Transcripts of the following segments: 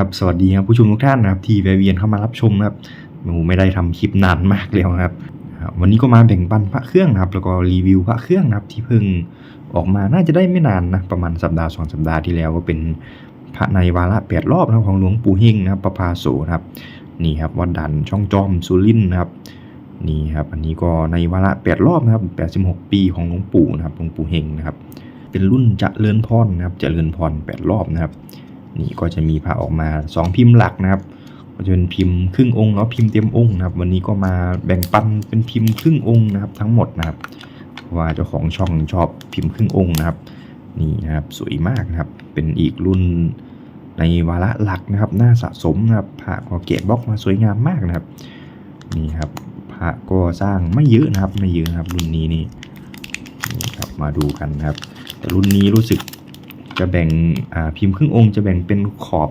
ครับสวัสดีครับผู้ชมทุกท่านนะครับที่แวะเวียนเข้ามารับชมนะครับหนูไม่ได้ทำคลิปนานมากแล้วนะครับ วันนี้ก็มาแบ่งปันพระเครื่องนะครับ แล้วก็รีวิวพระเครื่องนะครับที่เพิ่งออกมาน่าจะได้ไม่นานนะประมาณสัปดาห์สองสัปดาห์ที่แล้วก็เป็นพระในวาระแปดรอบนะของหลวงปู่เฮงนะครับประภาโสนะครับนี่ครับวัดดันช่องจอมสุรินนะครับนี่ครับอันนี้ก็ในวาระแปดรอบนะครับแปดสิบหกปีของหลวงปู่นะครับหลวงปู่เฮงนะครับเป็นรุ่นเจริญพรนะครับเจริญพรแปดรอบนะครับ นี่ก็จะมีพระออกมา 2 พิมพ์หลักนะครับก็จะเป็นพิมพ์ครึ่งองค์แล้วพิมพ์เต็มองค์นะครับ วันนี้ก็มาแบ่งปันเป็นพิมพ์ครึ่งองค์นะครับ ทั้งหมดนะครับว่าเจ้าของช่องชอบพิมพ์ครึ่งองค์นะครับ นี่นะครับสวยมากนะครับ เป็นอีกรุ่นในวาระหลักนะครับ น่าสะสมนะครับพระก็เกะบล็อกมาสวยงามมากนะครับ นี่ครับพระก็สร้างไม่เยอะนะครับ ไม่เยอะนะครับ รุ่นนี้นี่นี่ครับมาดูกันนะครับ แต่รุ่นนี้รู้สึก จะแบ่งพิมพ์ครึ่งองค์จะแบ่งเป็นขอบ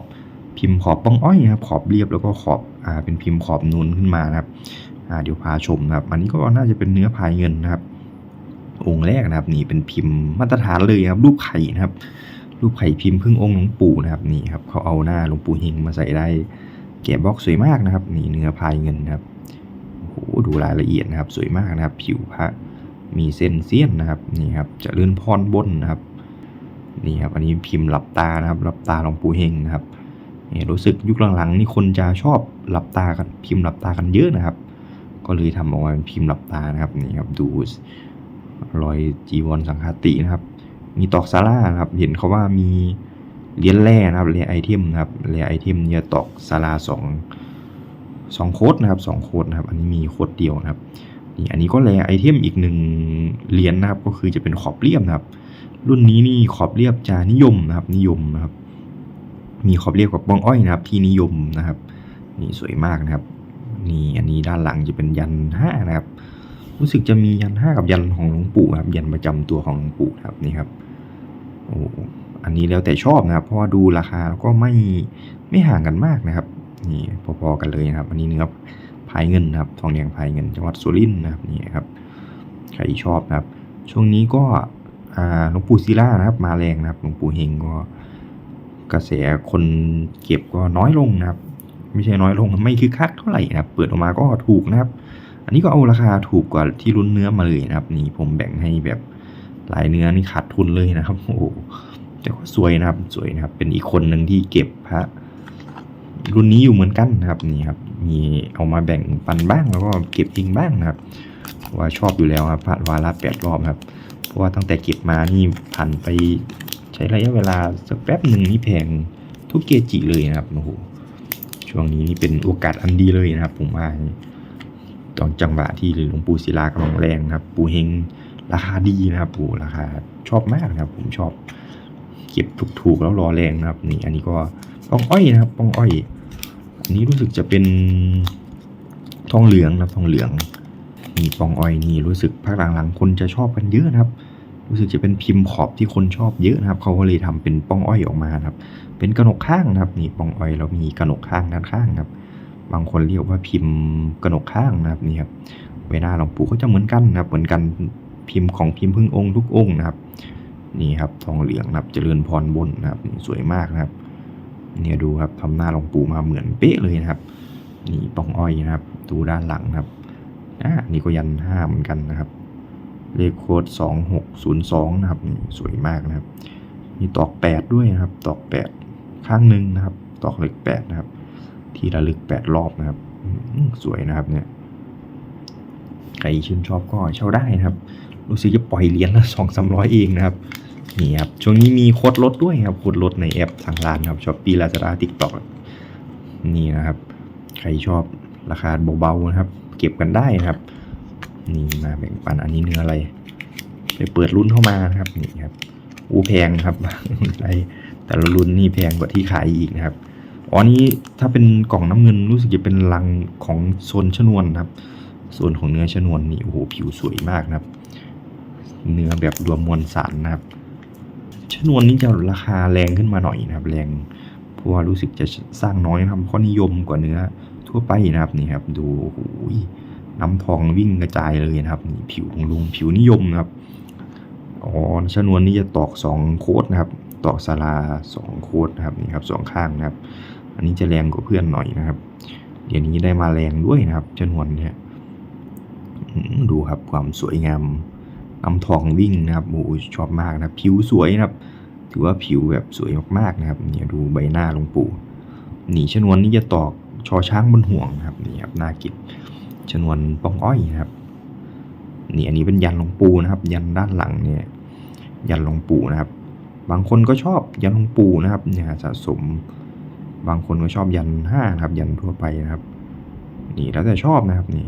พิมพ์ขอบป้องอ้อยนะครับขอบเรียบแล้วก็ขอบอเป็นพิมพ์ขอบนูนขึ้นมานะครับเดี๋ยวพาชมนะครับ อันนี้ก็น่าจะเป็นเนื้อพายเงินนะครับ องค์แรกนะครับ นี่เป็นพิมพ์มาตรฐานเลยครับ รูปไข่นะครับ รูปไข่พิมพ์ครึ่งองค์หลวงปู่นะครับนี่ครับเขาเอาหน้าหลวงปู่เฮงมาใส่ได้แกะบล็อกสวยมากนะครับ นี่เนื้อพายเงินนะครับโอ้โหดูรายละเอียดนะครับ สวยมากนะครับ ผิวพระมีเส้นเสี้ยนนะครับนี่ครับจะเลื่อนพรบนนะครับ นี่ครับอันนี้พิมพ์หลับตานะครับหลับตาหลวงปู่เฮงนะครับนี่รู้สึกยุคหลังๆนี่คนจะชอบหลับตากันพิมพ์หลับตากันเยอะนะครับ ก็เลยทำออกมาเป็นพิมพ์หลับตานะครับนี่ครับดูรอยจีวรสังฆาตินะครับ มีตอกซาร่านะครับ เห็นเขาว่ามีเหรียญแร่นะครับเหรียญไอเทมนะครับเหรียญไอเทมเนี่ยตอกซาร่าสองสองโคดนะครับสองโคดนะครับ อันนี้มีโคดเดียวนะครับนี่อันนี้ก็แร่ไอเทมอีกหนึ่งเหรียญนะครับ ก็คือจะเป็นขอบเรียบนะครับ รุ่นนี้นี่ขอบเรียบจะนิยมนะครับ นิยมนะครับ มีขอบเรียบกับบ้องอ้อยนะครับ ที่นิยมนะครับ นี่สวยมากนะครับ นี่อันนี้ด้านหลังจะเป็นยันห้านะครับ รู้สึกจะมียันห้ากับยันของหลวงปู่ครับ ยันประจำตัวของหลวงปู่ครับนี่ครับโอ้อันนี้แล้วแต่ชอบนะครับ เพราะว่าดูราคาแล้วก็ไม่ไม่ห่างกันมากนะครับ นี่พอๆกันเลยนะครับ อันนี้เนื้อพายเงินนะครับ ทองแดงพายเงินจังหวัดสุรินทร์นะครับนี่ครับ ใครชอบนะครับ ช่วงนี้ก็ หลวงปู่ศิลานะครับมาแรงนะครับหลวงปู่เฮงก็กระแสคนเก็บก็น้อยลงนะครับ ไม่ใช่น้อยลงไม่คือคักเท่าไหร่นะครับเปิดออกมาก็ถูกนะครับ อันนี้ก็เอาราคาถูกกว่าที่รุ่นเนื้อมาเลยนะครับ นี่ผมแบ่งให้แบบหลายเนื้อนี่ขาดทุนเลยนะครับโอ้แต่ก็สวยนะครับสวยนะครับ เป็นอีกคนหนึ่งที่เก็บพระรุ่นนี้อยู่เหมือนกันนะครับนี่ครับ มีเอามาแบ่งปันบ้างแล้วก็เก็บเองบ้างนะครับ ว่าชอบอยู่แล้วครับพระวาระแปดรอบครับ ราะว่าตั้งแต่เก็บมานี่ผ่านไปใช้ระยะเวลาสักแป๊บหนึ่งนี่แพงทุกเกจิเลยนะครับโอ้โหช่วงนี้นี่เป็นโอกาสอันดีเลยนะครับ ผมว่าตอนจังหวะที่หลวงปู่ศิลากำลังแรงนะครับ ปู่เฮงราคาดีนะครับโอ้ราคาชอบมากนะครับ ผมชอบ เก็บถูกๆแล้วรอแรงนะครับนี่อันนี้ก็ปองอ้อยนะครับปองอ้อย อันนี้รู้สึกจะเป็นทองเหลืองนะครับทองเหลือง นี่ปองอ้อยนี่รู้สึกภาคหลังๆคนจะชอบกันเยอะนะครับ รู้สึกจะเป็นพิมพ์ขอบที่คนชอบเยอะนะครับ เขาก็เลยทำเป็นปองอ้อยออกมาครับ เป็นกระหนกข้างนะครับ นี่ปองอ้อยแล้วมีกระหนกข้างด้านข้างครับ บางคนเรียกว่าพิมพ์กระหนกข้างนะครับนี่ครับเวลาหลวงปู่ก็จะเหมือนกันนะครับ เหมือนกันพิมพ์ของพิมพ์พึ่งองค์ทุกองค์นะครับ นี่ครับทองเหลืองนะครับ เจริญพรบนนะครับนี่สวยมากนะครับ เนี่ยดูครับทำหน้าหลวงปู่มาเหมือนเป๊ะเลยนะครับ นี่ปองอ้อยนะครับ ดูด้านหลังนะครับ อ่านี่ก็ยันห้าเหมือนกันนะครับ เลขโค้ดสองหกศูนย์สองนะครับนี่สวยมากนะครับ มีตอกแปดด้วยนะครับ ตอกแปดข้างหนึ่งนะครับ ตอกเล็กแปดนะครับ ที่ระลึกแปดรอบนะครับสวยนะครับเนี่ยใครชื่นชอบก็เช่าได้นะครับ รู้สึกจะปล่อยเหรียญละสองสามร้อยเองนะครับนี่ครับช่วงนี้มีโค้ดลดด้วยครับโค้ดลดในแอปทางร้านครับช้อปปี้ลาซาด้าทิกตอกนี่นะครับ ใครชอบราคาเบาๆนะครับ เก็บกันได้ครับ นี่มาแบ่งปันอันนี้เนื้ออะไร ไปเปิดรุ่นเข้ามาครับนี่ครับอูแพงครับอะไรแต่ละรุ่นนี่แพงกว่าที่ขายอีกนะครับอ๋อนี้ถ้าเป็นกล่องน้ำเงินรู้สึกจะเป็นลังของโซนชนวนครับส่วนของเนื้อชนวนนี่โอ้โหผิวสวยมากนะครับ เนื้อแบบรวมมวลสารนะครับ ชนวนนี้จะราคาแรงขึ้นมาหน่อยนะครับ แรงเพราะว่ารู้สึกจะสร้างน้อยนะครับเพราะนิยมกว่าเนื้อ ทั่วไปนะครับนี่ครับ ดูโอ้โหน้ำทองวิ่งกระจายเลยนะครับนี่ผิวของลุงผิวนิยมนะครับอ๋อชนวนนี้จะตอกสองโคดนะครับ ตอกสาราสองโคดนะครับนี่ครับสองข้างนะครับ อันนี้จะแรงกว่าเพื่อนหน่อยนะครับเหรียญนี้ได้มาแรงด้วยนะครับจำนวนเนี่ยดูครับความสวยงามน้ำทองวิ่งนะครับโอ้ชอบมากนะผิวสวยนะครับ ถือว่าผิวแบบสวยมากๆนะครับเนี่ยดูใบหน้าหลวงปู่หนีชนวนนี้จะตอก ชอช้างบนห่วงครับนี่ครับนากิจชนวนปองอ้อยครับนี่อันนี้เป็นยันหลวงปู่นะครับ ยันด้านหลังเนี่ยยันหลวงปู่นะครับ บางคนก็ชอบยันหลวงปู่นะครับเนี่ยสะสม บางคนก็ชอบยันห้านะครับ ยันทั่วไปนะครับ นี่แล้วแต่ชอบนะครับนี่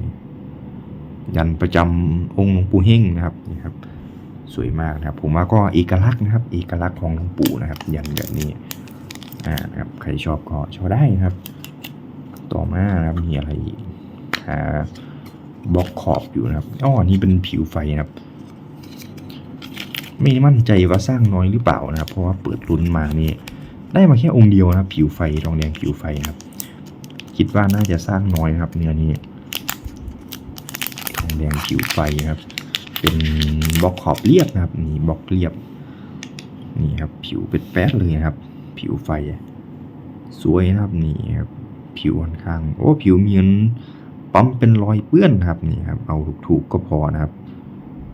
ยันประจำองค์หลวงปู่เฮงนะครับนี่ครับ สวยมากนะครับ ผมว่าก็เอกลักษณ์นะครับเอกลักษณ์ของหลวงปู่นะครับ ยันแบบนี้อ่านะครับใครชอบก็ชอบได้นะครับ ต่อมานะครับมีอะไรอีกหาบล็อกขอบอยู่นะครับอ๋อนี่เป็นผิวไฟนะครับ ไม่มั่นใจว่าสร้างน้อยหรือเปล่านะครับ เพราะว่าเปิดลุ้นมานี่ได้มาแค่องค์เดียวนะครับ ผิวไฟทองแดงผิวไฟนะครับ คิดว่าน่าจะสร้างน้อยนะครับเนื้อนี้ทองแดงผิวไฟนะครับ เป็นบล็อกขอบเรียบนะครับนี่บล็อกเรียบนี่ครับผิวเป็นแป๊ดเลยนะครับ ผิวไฟ สวยนะครับนี่ครับ ผิวค่อนข้างโอ้ผิวมีนปั๊มเป็นรอยเปื้อนครับนี่ครับเอาถูกๆก็พอนะครับ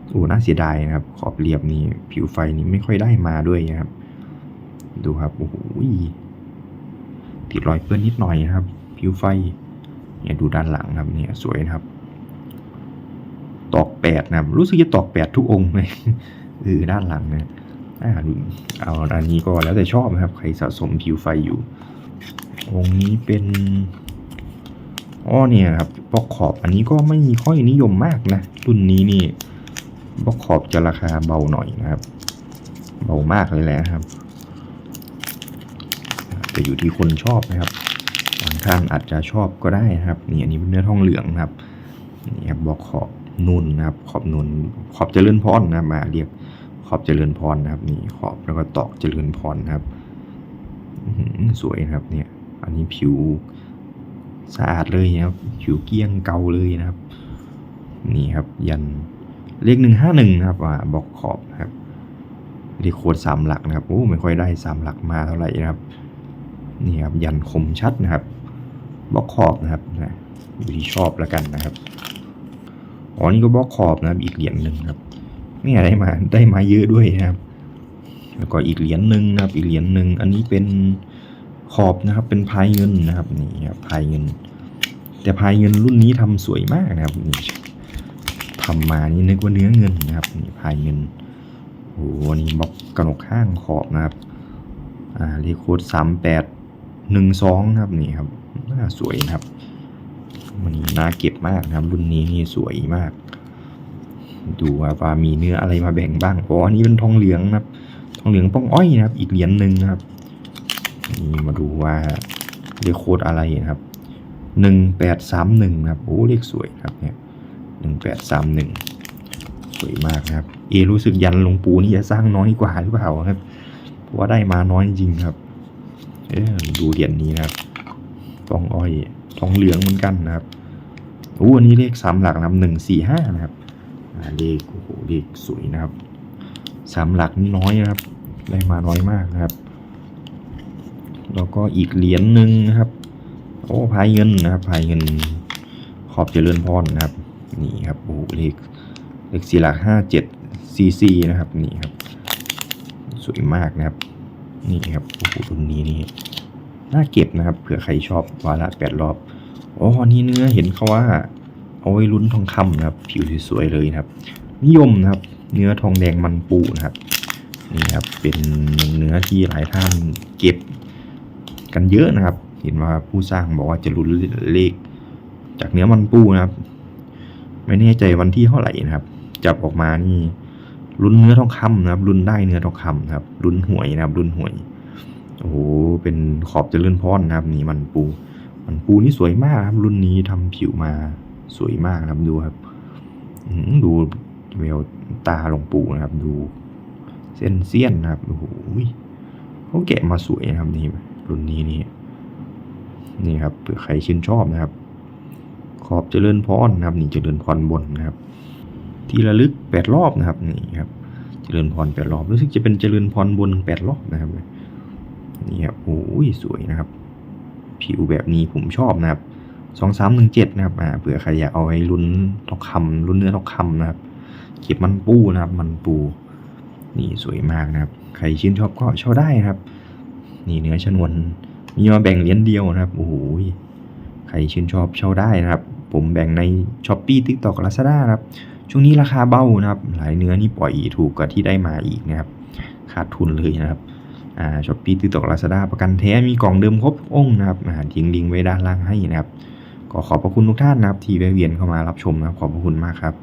โอ้น่าเสียดายนะครับ ขอบเรียบนี่ผิวไฟนี่ไม่ค่อยได้มาด้วยนะครับ ดูครับโอ้โหติดรอยเปื้อนนิดหน่อยนะครับ ผิวไฟเนี่ยดูด้านหลังครับเนี่ยสวยนะครับ ตอกแปดนะครับ รู้สึกจะตอกแปดทุกองค์เลยเออด้านหลังนี่ยอ่าเอาอันนี้ก็แล้วแต่ชอบนะครับ ใครสะสมผิวไฟอยู่ องนี้เป็นอ๋อเนี่ยครับบล็อกขอบอันนี้ก็ไม่ค่อยนิยมมากนะรุ่นนี้นี่บล็อกขอบจะราคาเบาหน่อยนะครับ เบามากเลยแหละครับแต่อยู่ที่คนชอบนะครับบางท่านอาจจะชอบก็ได้นะครับนี่อันนี้เป็นเนื้อทองเหลืองนะครับนี่ครับบล็อกขอบนุ่นนะครับ ขอบนุ่นขอบเจริญพรนะมาเรียกขอบเจริญพรนะครับนี่ขอบแล้วก็ตอกเจริญพรนะครับสวยนะครับเนี่ย อันนี้ผิวสะอาดเลยนะครับ ผิวเกลี้ยงเกาเลยนะครับ นี่ครับยันเลขหนึ่งห้าหนึ่งนะครับอ่าบอกขอบนะครับเลขโคดสามหลักนะครับโอ้ไม่ค่อยได้สามหลักมาเท่าไหร่นะครับนี่ครับยันคมชัดนะครับบล็อกขอบนะครับนะอยู่ที่ชอบแล้วกันนะครับอ๋อนี่ก็บล็อกขอบนะครับ อีกเหรียญหนึ่งครับนี่ได้มาได้มาเยอะด้วยนะครับ แล้วก็อีกเหรียญหนึ่งนะครับ อีกเหรียญหนึ่งอันนี้เป็น ขอบนะครับเป็นพายเงินนะครับนี่ครับพายเงิน แต่พายเงินรุ่นนี้ทำสวยมากนะครับนี่ทำมานี่นึกว่าเนื้อเงินนะครับนี่พายเงินโอ้โหนี่บล็อกกระหนกข้างขอบนะครับอ่ารีโคดสามแปดหนึ่งสองครับนี่ครับน่าสวยนะครับมันน่าเก็บมากนะครับรุ่นนี้นี่สวยมาก ดูว่าว่ามีเนื้ออะไรมาแบ่งบ้างอ๋ออันนี้เป็นทองเหลืองนะครับ ทองเหลืองป้องอ้อยนะครับ อีกเหรียญหนึ่งนะครับ นี่มาดูว่าเลขโคดอะไรนะครับหนึ่งแปดสามหนึ่งนะครับโอ้เลขสวยครับเนี่ยหนึ่งแปดสามหนึ่งสวยมากครับ เอรู้สึกยันหลวงปู่นี่จะสร้างน้อยกว่าหรือเปล่าครับ เพราะว่าได้มาน้อยจริงครับ เออดูเหรียญนี้นะครับทองอ้อยทองเหลืองเหมือนกันนะครับโอ้อันนี้เลขสามหลักนะครับหนึ่งสี่ห้านะครับเลขโอ้โหเลขสวยนะครับสามหลักนี่น้อยนะครับ ได้มาน้อยมากนะครับ แล้วก็อีกเหรียญหนึ่งนะครับ โอ้พายเงินนะครับพายเงิน ขอบเจริญพรนะครับ นี่ครับโอ้เลขเลขสี่หลักห้าเจ็ดซีซีนะครับนี่ครับ สวยมากนะครับ นี่ครับโอ้โหรุ่นนี้นี่น่าเก็บนะครับ เผื่อใครชอบวาระแปดรอบอ๋อนนี้เนื้อเห็นเขาว่า เอาไว้ลุ้นทองคำนะครับ ผิวสวยๆเลยนะครับ นิยมนะครับ เนื้อทองแดงมันปูนะครับนี่ครับเป็นเนื้อที่หลายท่านเก็บ กันเยอะนะครับ เห็นว่าผู้สร้างบอกว่าจะลุ้นเลข จากเนื้อมันปูนะครับ ไม่แน่ใจวันที่เท่าไหร่นะครับ จับออกมานี่ลุ้นเนื้อทองคำนะครับลุ้นได้เนื้อทองคำนะครับลุ้นหวยนะครับลุ้นหวยโอ้โหเป็นขอบเจริญพรนะครับ นี่มันปู มันปูนี่สวยมากครับ รุ่นนี้ทำผิวมาสวยมากครับดูครับดูแววตาหลวงปู่นะครับ ดู เส้นเสี้ยนนะครับโอ้โหเขาแกะมาสวยนะครับนี่ รุ่นนี้นี่นี่ครับเผื่อใครชื่นชอบนะครับ ขอบเจริญพรนะครับ นี่เจริญพรบนนะครับ ที่ระลึกแปดรอบนะครับนี่ครับ เจริญพรแปดรอบรู้สึกจะเป็นเจริญพรบนแปดรอบนะครับนี่ครับโอ้ยสวยนะครับ ผิวแบบนี้ผมชอบนะครับสองสามหนึ่งเจ็ดนะครับอ่าเผื่อใครอยากเอาไว้ลุ้นทองคำลุ้นเนื้อทองคำนะครับ เก็บมันปูนะครับ มันปู นี่สวยมากนะครับ ใครชื่นชอบก็เช่าได้นะครับ นี่เนื้อชนวนมีมาแบ่งเหรียญเดียวนะครับโอ้โหใครชื่นชอบเช่าได้นะครับ ผมแบ่งใน s h อ p e e TikTok Lazada นะครับ ช่วงนี้ราคาเบ้านะครับ หลายเนื้อนี่ปล่อยถูกกว่าที่ได้มาอีกนะครับ ขาดทุนเลยนะครับอ่า s h อ p e e TikTok Lazada ประกันแท้มีกล่องเดิมครบองค์นะครับอ่าทิ้งลิงก์ไว้ด้านล่างให้นะครับ ก็ขอบพระคุณทุกท่านนะครับที่แวะเวียนเข้ามารับชมนะครับ ขอบพระคุณมากครับ